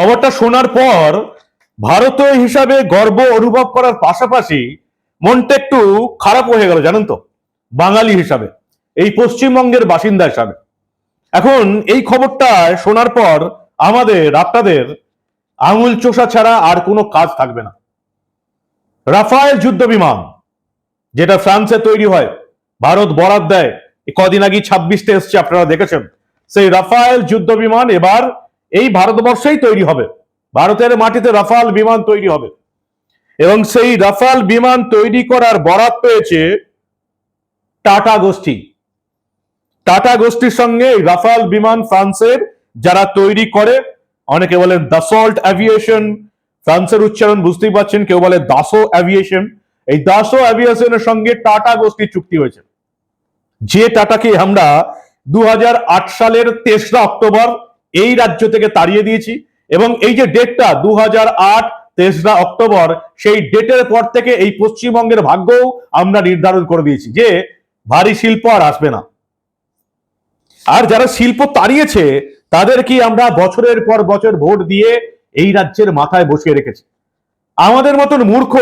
খবরটা শোনার পর ভারতীয় হিসাবে গর্ব অনুভব করার পাশাপাশি মনটা একটু খারাপ হয়ে গেল, জানেন তো? বাঙালি হিসাবে, এই পশ্চিমবঙ্গের বাসিন্দা হিসাবে। এখন এই খবরটা শোনার পর আমাদের, আপনাদের আঙুল চোষা ছাড়া আর কোনো কাজ থাকবে না। রাফায়েল যুদ্ধ বিমান, যেটা ফ্রান্সে তৈরি হয়, ভারত বরাদ দেয় কদিন আগে ছাব্বিশটা এসছে, আপনারা দেখেছেন। সেই রাফায়েল যুদ্ধ বিমান এবার এই ভারতবর্ষেই তৈরি হবে। ভারতের মাটিতে রাফাল বিমান তৈরি হবে। এবং সেই রাফাল বিমান তৈরি করার বরাত পেয়েছে টাটা গোষ্ঠী। টাটা গোষ্ঠীর সঙ্গে রাফাল বিমান ফ্রান্সের যারা তৈরি করে, অনেকে বলেন দাসল্ট অ্যাভিয়েশন, ফ্রান্সের উচ্চারণ বুঝতেই পারছেন, কেউ বলে দাসো অ্যাভিয়েশন। এই দাসো অ্যাভিয়েশনের সঙ্গে টাটা গোষ্ঠীর চুক্তি হয়েছে। যে টাটাকে আমরা দু হাজার আট সালের তেসরা অক্টোবর এই রাজ্য থেকে তাড়িয়ে দিয়েছি এবং এই যে ডেটটা দু আট তেসরা অক্টোবর, সেই ডেটের পর থেকে এই পশ্চিমবঙ্গের ভাগ্যও আমরা নির্ধারণ করে দিয়েছি যে ভারী শিল্প আর আসবে না। আর যারা শিল্প তাড়িয়েছে, তাদেরকে আমরা বছরের পর বছর ভোট দিয়ে এই রাজ্যের মাথায় বসিয়ে রেখেছি। আমাদের মতন মূর্খ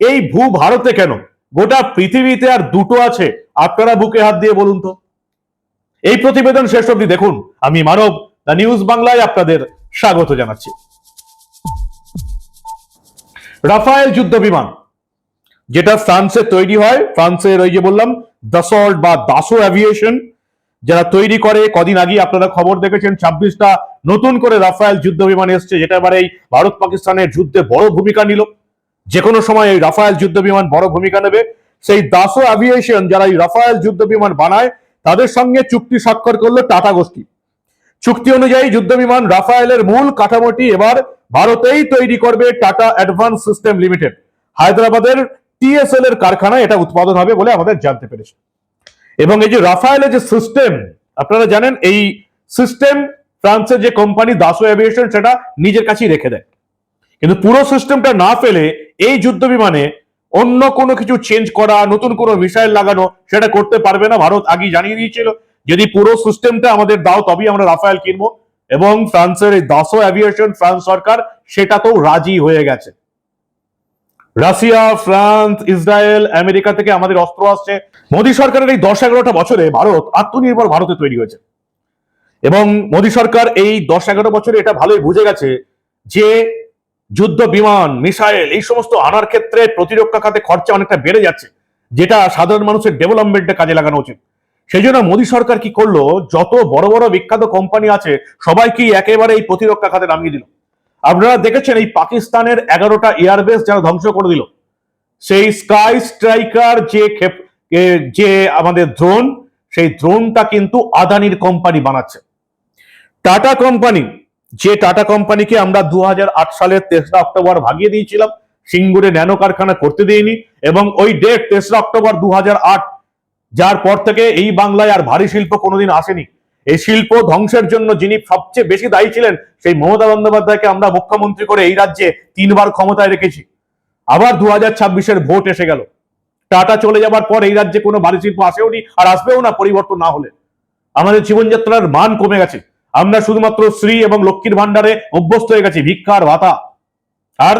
এই ভূ ভারতে কেন? গোটা পৃথিবীতে আর দুটো আছে। আপনারা বুকে হাত দিয়ে বলুন তো। এই প্রতিবেদন শেষ অব্দি দেখুন। আমি মানব দ্য নিউজ বাংলায় আপনাদের স্বাগত জানাচ্ছি। রাফায়েল যুদ্ধ বিমান, যেটা ফ্রান্সে তৈরি হয় ফ্রান্সের ওই যে বললাম দাসল্ট বা দাসো অ্যাভিয়েশন, যারা তৈরি করে, কদিন আগে আপনারা খবর দেখেছেন, ছাব্বিশটা নতুন করে রাফায়েল যুদ্ধ বিমান এসছে, যেটা এবার এই ভারত পাকিস্তানের যুদ্ধে বড় ভূমিকা নিল। যে কোনো সময় এই রাফায়েল যুদ্ধ বিমান বড় ভূমিকা নেবে। সেই দাসো অ্যাভিয়েশন যারা এই রাফায়েল যুদ্ধ বিমান বানায়, তাদের সঙ্গে চুক্তি স্বাক্ষর করল টাটা গোষ্ঠী। চুক্তি অনুযায়ী যুদ্ধ বিমান রাফায়েলের মূল কাঠামোটি এবার ভারতেই তৈরি করবে টাটা অ্যাডভান্স সিস্টেম লিমিটেড। হায়দ্রাবাদের টিএসএল এর কারখানায় এটা উৎপাদন হবে বলে আমাদের জানতে পেরেছে। এবং এই যে রাফায়েলের যে সিস্টেম, আপনারা জানেন এই সিস্টেম ফ্রান্সের যে কোম্পানি দাসো এভিয়েশন সেটা নিজের কাছেই রেখে দেয়। কিন্তু পুরো সিস্টেমটা না ফেলে এই যুদ্ধ বিমানে অন্য কোনো কিছু চেঞ্জ করা, নতুন কোনো মিসাইল লাগানো, সেটা করতে পারবে না, ভারত আগেই জানিয়ে দিয়েছিল। যদি পুরো সিস্টেমটা আমাদের দাও, তবেই আমরা রাফায়েল কিনবো। এবং ফ্রান্সের এই দাসো অ্যাভিয়েশন ফ্রান্স সরকার, সেটাতেও রাজি হয়ে গেছে। রাশিয়া, ফ্রান্স, ইসরায়েল, আমেরিকা থেকে আমাদের অস্ত্র আসছে। মোদী সরকারের এই দশ এগারোটা বছরে ভারত আত্মনির্ভর ভারতে তৈরি হয়েছে। এবং মোদী সরকার এই দশ এগারো বছরে এটা ভালোই বুঝে গেছে যে যুদ্ধ বিমান, মিসাইল, এই সমস্ত আনার ক্ষেত্রে প্রতিরক্ষা খাতে খরচা অনেকটা বেড়ে যাচ্ছে, যেটা সাধারণ মানুষের ডেভেলপমেন্টে কাজে লাগানো উচিত। সেই জন্য মোদী সরকার কি করল? যত বড় বড় বিখ্যাত কোম্পানি আছে সবাইকেই একেবারে এই প্রতিরক্ষা খাতে নামিয়ে দিল। আপনারা দেখেছেন এই পাকিস্তানের এগারোটা এয়ারবেস যারা ধ্বংস করে দিল। সেই স্কাই স্ট্রাইকার যে ক্ষেপ যে আমাদের ড্রোন সেই ড্রোনটা কিন্তু আদানির কোম্পানি বানাচ্ছে। টাটা কোম্পানি যে টাটা কোম্পানিকে আমরা দু হাজার আট সালের তেসরা অক্টোবর ভাগিয়ে দিয়েছিলাম, সিঙ্গুরে ন্যানো কারখানা করতে দিইনি এবং ওই ডেট তেসরা অক্টোবর দু হাজার আট যার পর থেকে এই বাংলায় আর ভারী শিল্প কোনোদিন আসেনি। এই শিল্প ধ্বংসের জন্য যিনি সবচেয়ে বেশি দায়ী ছিলেন, সেই মমতা বন্দ্যোপাধ্যায়কে আমরা মুখ্যমন্ত্রী করে এই রাজ্যে তিনবার ক্ষমতায় রেখেছি। আবার দু হাজার ছাব্বিশের ভোট এসে গেল। টাটা চলে যাবার পর এই রাজ্যে কোনো ভারী শিল্প আসেও নি আর আসবেও না, পরিবর্তন না হলে। আমাদের জীবনযাত্রার মান কমে গেছে। আমরা শুধুমাত্র শ্রী এবং লক্ষ্মীর ভান্ডারে অভ্যস্ত হয়ে গেছি, ভিক্ষার ভাতা। আর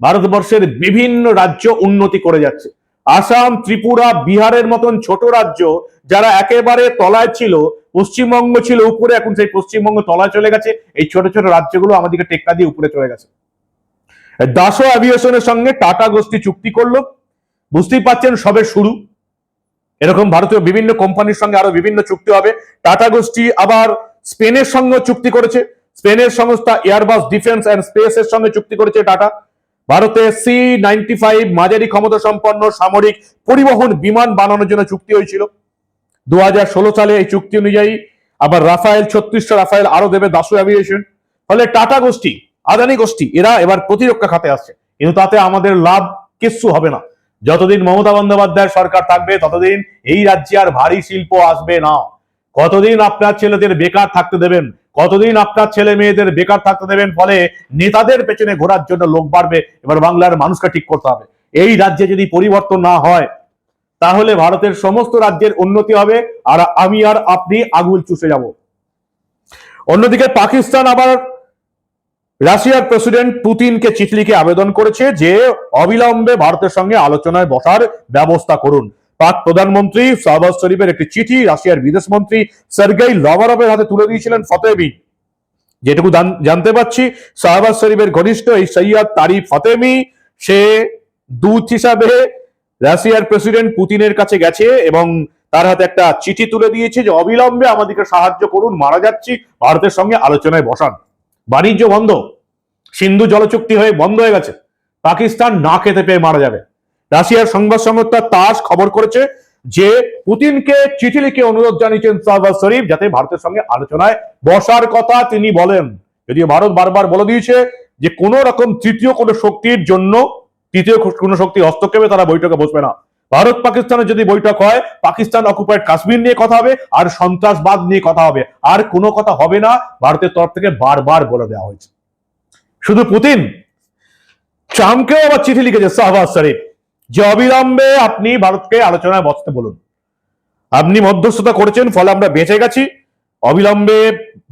ভারতবর্ষের বিভিন্ন রাজ্য উন্নতি করে যাচ্ছে। আসাম, ত্রিপুরা, বিহারের মতন ছোট রাজ্য যারা একেবারে তলায় ছিল, পশ্চিমবঙ্গ ছিল উপরে, এখন সেই পশ্চিমবঙ্গ তলায় চলে গেছে। এই ছোট ছোট রাজ্যগুলো আমাদেরকে টেক্কা দিয়ে উপরে চলে গেছে। দাসো অ্যাভিয়েশনের সঙ্গে টাটা গোষ্ঠী চুক্তি করল। বুঝতেই পারছেন সবে শুরু। এরকম ভারতীয় বিভিন্ন কোম্পানির সঙ্গে আরও বিভিন্ন চুক্তি হবে। টাটা গোষ্ঠী আবার স্পেনের সঙ্গে চুক্তি করেছে। স্পেনের সংস্থা এয়ারবাস ডিফেন্স অ্যান্ড স্পেস এর সঙ্গে চুক্তি করেছে টাটা। ভারতে সি নাইনটি ফাইভ মাঝারি ক্ষমতা সম্পন্ন সামরিক পরিবহন বিমান বানানোর জন্য চুক্তি হয়েছিল। দু সালে এই চুক্তি অনুযায়ী আবার রাফায়েল ছত্রিশটা রাফায়েল আরও দেবে দাসু অ্যাভিয়েশন ফলে টাটা গোষ্ঠী, আদানি গোষ্ঠী, এরা এবার প্রতিরক্ষা খাতে আসছে। কিন্তু তাতে আমাদের লাভ কিচ্ছু হবে না। যতদিন মমতা বন্দ্যোপাধ্যায়ের সরকার থাকবে, ততদিন এই রাজ্যে আর ভারী শিল্প আসবে না। কতদিন আপনার ছেলেদের বেকার থাকতে দেবেন? কতদিন আপনার ছেলে মেয়েদের বেকার থাকতে দেবেন? ফলে নেতাদের পেছনে ঘোরার জন্য লোক বাড়বে। এবার বাংলার মানুষকে ঠিক করতে হবে। এই রাজ্যে যদি পরিবর্তন না হয়, তাহলে ভারতের সমস্ত রাজ্যের উন্নতি হবে আর আমি আর আপনি আগুল চুষে যাব। অন্যদিকে পাকিস্তান আবার রাশিয়ার প্রেসিডেন্ট পুতিনকে চিঠি লিখে আবেদন করেছে যে, অবিলম্বে ভারতের সঙ্গে আলোচনায় বসার ব্যবস্থা করুন। পাক প্রধানমন্ত্রী শাহবাজ শরীফের একটি চিঠি রাশিয়ার বিদেশ মন্ত্রী সার্গেই লভারভের হাতে তুলে দিয়েছিলেন ফতেমি যেটুকু জান- জানতে পাচ্ছি শাহবাজ শরীফের ঘনিষ্ঠ এই সৈয়দ তারিফ ফতেমি সে দূত হিসাবে রাশিয়ার প্রেসিডেন্ট পুতিনের কাছে গেছে এবং তার হাতে একটা চিঠি তুলে দিয়েছে যে, অবিলম্বে আমাদেরকে সাহায্য করুন, মারা যাচ্ছি, ভারতের সঙ্গে আলোচনায় বসান। বাণিজ্য বন্ধ, সিন্ধু জলচুক্তি হয়ে বন্ধ হয়ে গেছে, পাকিস্তান না খেতে পেয়ে মারা যাবে। রাশিয়ার সংবাদ সংস্থা তাস খবর করেছে যে পুতিনকে চিঠি লিখে অনুরোধ জানিয়েছেন শাহবাজ শরীফ, যাতে ভারতের সঙ্গে আলোচনায় বসার কথা তিনি বলেন। যদিও ভারত বারবার বলে দিয়েছে যে কোন রকম তৃতীয় কোনো শক্তির জন্য, তৃতীয় কোনো শক্তি হস্তক্ষেপে তারা বৈঠকে বসবে না। ভারত পাকিস্তানের যদি বৈঠক হয়, পাকিস্তান অকুপাইড কাশ্মীর নিয়ে কথা হবে আর সন্ত্রাসবাদ নিয়ে কথা হবে। আর কোনো কথা হবে না, ভারতের তরফ থেকে বারবার বলে দেওয়া হয়েছে। শুধু পুতিন, ট্রাম্পকেও আবার চিঠি লিখেছে শাহবাজ শরীফ। যে অবিলম্বে আপনি ভারতকে আলোচনায় বসতে বলুন। আপনি মধ্যস্থতা করেছেন, ফলে আমরা বেঁচে গেছি। অবিলম্বে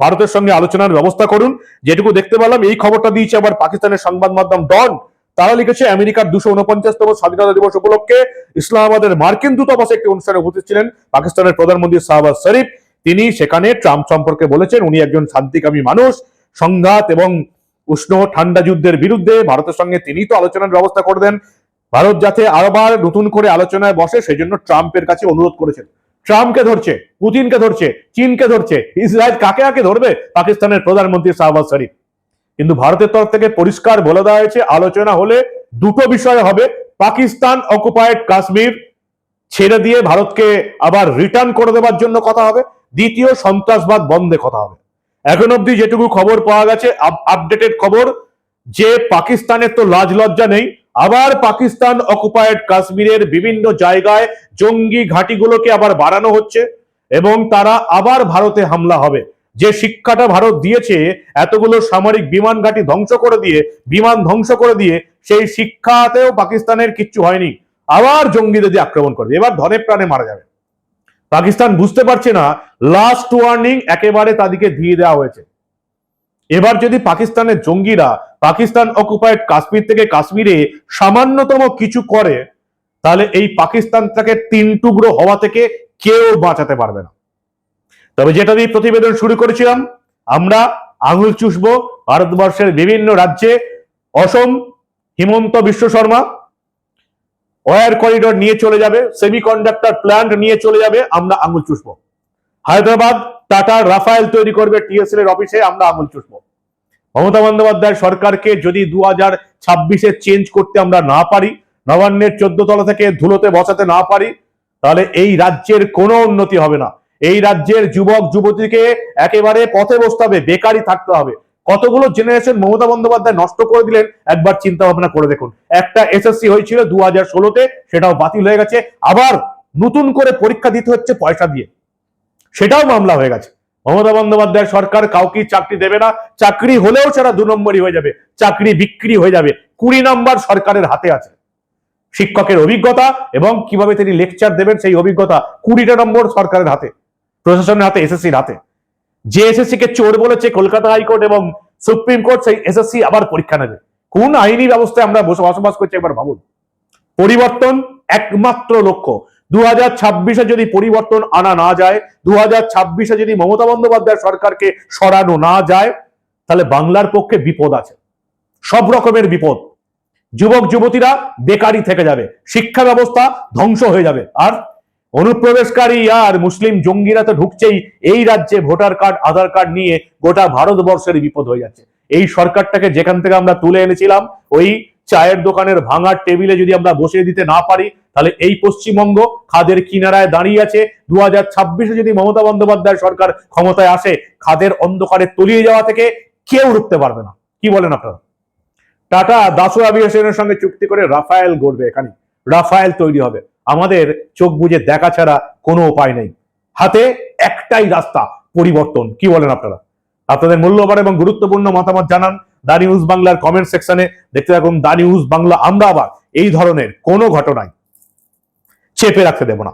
ভারতের সঙ্গে আলোচনার ব্যবস্থা করুন। যেটুকু দেখতে পেলাম, এই খবরটা দিয়েছে আবার পাকিস্তানের সংবাদ মাধ্যম ডন। তারা লিখেছে, আমেরিকার দুশো উনপঞ্চাশতম স্বাধীনতা দিবস উপলক্ষে ইসলামাবাদের মার্কিন দূতাবাসে একটি অনুষ্ঠানে উপস্থিত ছিলেন পাকিস্তানের প্রধানমন্ত্রী শাহবাজ শরীফ। তিনি সেখানে ট্রাম্প সম্পর্কে বলেছেন, উনি একজন শান্তিকামী মানুষ। সংঘাত এবং উষ্ণ ঠান্ডা যুদ্ধের বিরুদ্ধে ভারতের সঙ্গে তিনি তো আলোচনার ব্যবস্থা করে দেন। ভারত যাতে আরবার নতুন করে আলোচনায় বসে সেই জন্য ট্রাম্পের কাছে অনুরোধ করেছেন। ট্রাম্পকে ধরছে, পুতিনকে ধরছে, চীনকে ধরছে, ইসরায়েল কাকে কাকে ধরবে? পাকিস্তানের প্রধানমন্ত্রী শাহবাজ শরীফ। কিন্তু ভারতের তরফ থেকে পরিষ্কার বলে দেওয়া হয়েছে, আলোচনা হলে দুটো বিষয় হবে, পাকিস্তান অকুপায়েড কাশ্মীর ছেড়ে দিয়ে ভারতকে আবার রিটার্ন করে দেওয়ার জন্য কথা হবে, দ্বিতীয় সন্ত্রাসবাদ বন্ধে কথা হবে। এখন অবধি যেটুকু খবর পাওয়া গেছে আপডেটেড খবর, যে পাকিস্তানের তো লাজ লজ্জা নেই আবার পাকিস্তান অকুপায়েড কাশ্মীরের বিভিন্ন জায়গায় জঙ্গি ঘাঁটিগুলোকে আবার বাড়ানো হচ্ছে এবং তারা আবার ভারতে হামলা হবে। যে শিক্ষাটা ভারত দিয়েছে, এতগুলো সামরিক বিমান ঘাঁটি ধ্বংস করে দিয়ে, বিমান ধ্বংস করে দিয়ে, সেই শিক্ষাতেও পাকিস্তানের কিচ্ছু হয়নি। আবার জঙ্গিদের দিয়ে আক্রমণ করবে। এবার ধনে প্রাণে মারা যাবে। পাকিস্তান বুঝতে পারছে না লাস্ট ওয়ার্নিং একেবারে তাদেরকে দিয়ে দেওয়া হয়েছে। এবার যদি পাকিস্তানের জঙ্গিরা পাকিস্তান অকুপাইড কাশ্মীর থেকে কাশ্মীরে সামান্যতম কিছু করে, তাহলে এই পাকিস্তান পাকিস্তানটাকে তিন টুকরো হওয়া থেকে কেউ বাঁচাতে পারবে না। তবে যেটা দিয়ে প্রতিবেদন শুরু করেছিলাম, আমরা আঙুল চুষবো ভারতবর্ষের বিভিন্ন রাজ্যে, অসম, হিমন্ত বিশ্ব শর্মা ওয়ার করিডোর নিয়ে চলে যাবে সেমিকন্ডাক্টর প্ল্যান্ট নিয়ে চলে যাবে, আমরা আঙুল চুষবো। হায়দ্রাবাদ, টাটা, রাফায়েল তৈরি করবে টিএসএল এর অফিসে আমরা আঙুল চুষবো। মমতা বন্দ্যোপাধ্যায় সরকারকে যদি দু হাজার ছাব্বিশে চেঞ্জ করতে আমরা না পারি, নবান্নের চোদ্দ তলা থেকে ধুলোতে বসাতে না পারি, তাহলে এই রাজ্যের কোনো উন্নতি হবে না। এই রাজ্যের যুবক, যুবতীকে একেবারে পথে বসতে হবে, বেকারই থাকতে হবে। কতগুলো জেনারেশন মমতা বন্দ্যোপাধ্যায় নষ্ট করে দিলেন, একবার চিন্তা ভাবনা করে দেখুন। একটা এসএসসি হয়েছিল দু হাজার ষোলোতে, সেটাও বাতিল হয়ে গেছে। আবার নতুন করে পরীক্ষা দিতে হচ্ছে পয়সা দিয়ে। সেটাও মামলা হয়ে গেছে। মমতা বন্দ্যোপাধ্যায় সরকার কাউকে চাকরি দেবে না। চাকরি হলেও সেটা দু নম্বরই হয়ে যাবে। চাকরি বিক্রি হয়ে যাবে। কুড়ি নম্বর সরকারের হাতে আছে। শিক্ষকের অভিজ্ঞতা এবং কীভাবে তিনি লেকচার দেবেন সেই অভিজ্ঞতা কুড়িটা নম্বর সরকারের হাতে, প্রশাসনের হাতে এসএসসির হাতে। যে এসএসসি কে চোর বলেছে কলকাতা হাইকোর্ট এবং সুপ্রিম কোর্ট, সেই এসএসসি আবার পরীক্ষা নেবে। কোন আইনি ব্যবস্থায় আমরা বসে বসবাস করছি একবার ভাবুন। পরিবর্তন একমাত্র লক্ষ্য। দু হাজার ছাব্বিশে যদি পরিবর্তন আনা না যায় দু হাজার ছাব্বিশে যদি মমতা বন্দ্যোপাধ্যায় সরকারকে সরানো না যায়, তাহলে বাংলার পক্ষে বিপদ আছে। সব রকমের বিপদ। যুবক, যুবতীরা বেকারি থেকে যাবে। শিক্ষা ব্যবস্থা ধ্বংস হয়ে যাবে। আর অনুপ্রবেশকারী আর মুসলিম জঙ্গিরা তো ঢুকছেই, এই রাজ্যে ভোটার কার্ড, আধার কার্ড নিয়ে গোটা ভারতবর্ষের বিপদ হয়ে যাচ্ছে। এই সরকারটাকে যেখান থেকে আমরা তুলে এনেছিলাম, ওই চায়ের দোকানের ভাঙার টেবিলে যদি আমরা বসিয়ে দিতে না পারি, তাহলে এই পশ্চিমবঙ্গ খাদের কিনারায় দাঁড়িয়ে আছে। দু হাজার ছাব্বিশে যদি মমতা বন্দ্যোপাধ্যায় সরকার ক্ষমতায় আসে, খাদের অন্ধকারে তলিয়ে যাওয়া থেকে কেউ রুখতে পারবে না। কি বলেন আপনারা? টাটা, দাসো অ্যাভিয়েশনের সঙ্গে চুক্তি করে রাফায়েল গড়বে এখানে। রাফায়েল তৈরি হবে। আমাদের চোখ বুঝে দেখা ছাড়া কোনো উপায় নেই। হাতে একটাই রাস্তা, পরিবর্তন। কি বলেন আপনারা? আপনাদের মূল্যবান এবং গুরুত্বপূর্ণ মতামত জানান। দা নিউজ বাংলার কমেন্ট সেকশনে দেখতে থাকুন দা নিউজ বাংলা আমরা আবার এই ধরনের কোনো ঘটনায় চেপে রাখতে দেব না।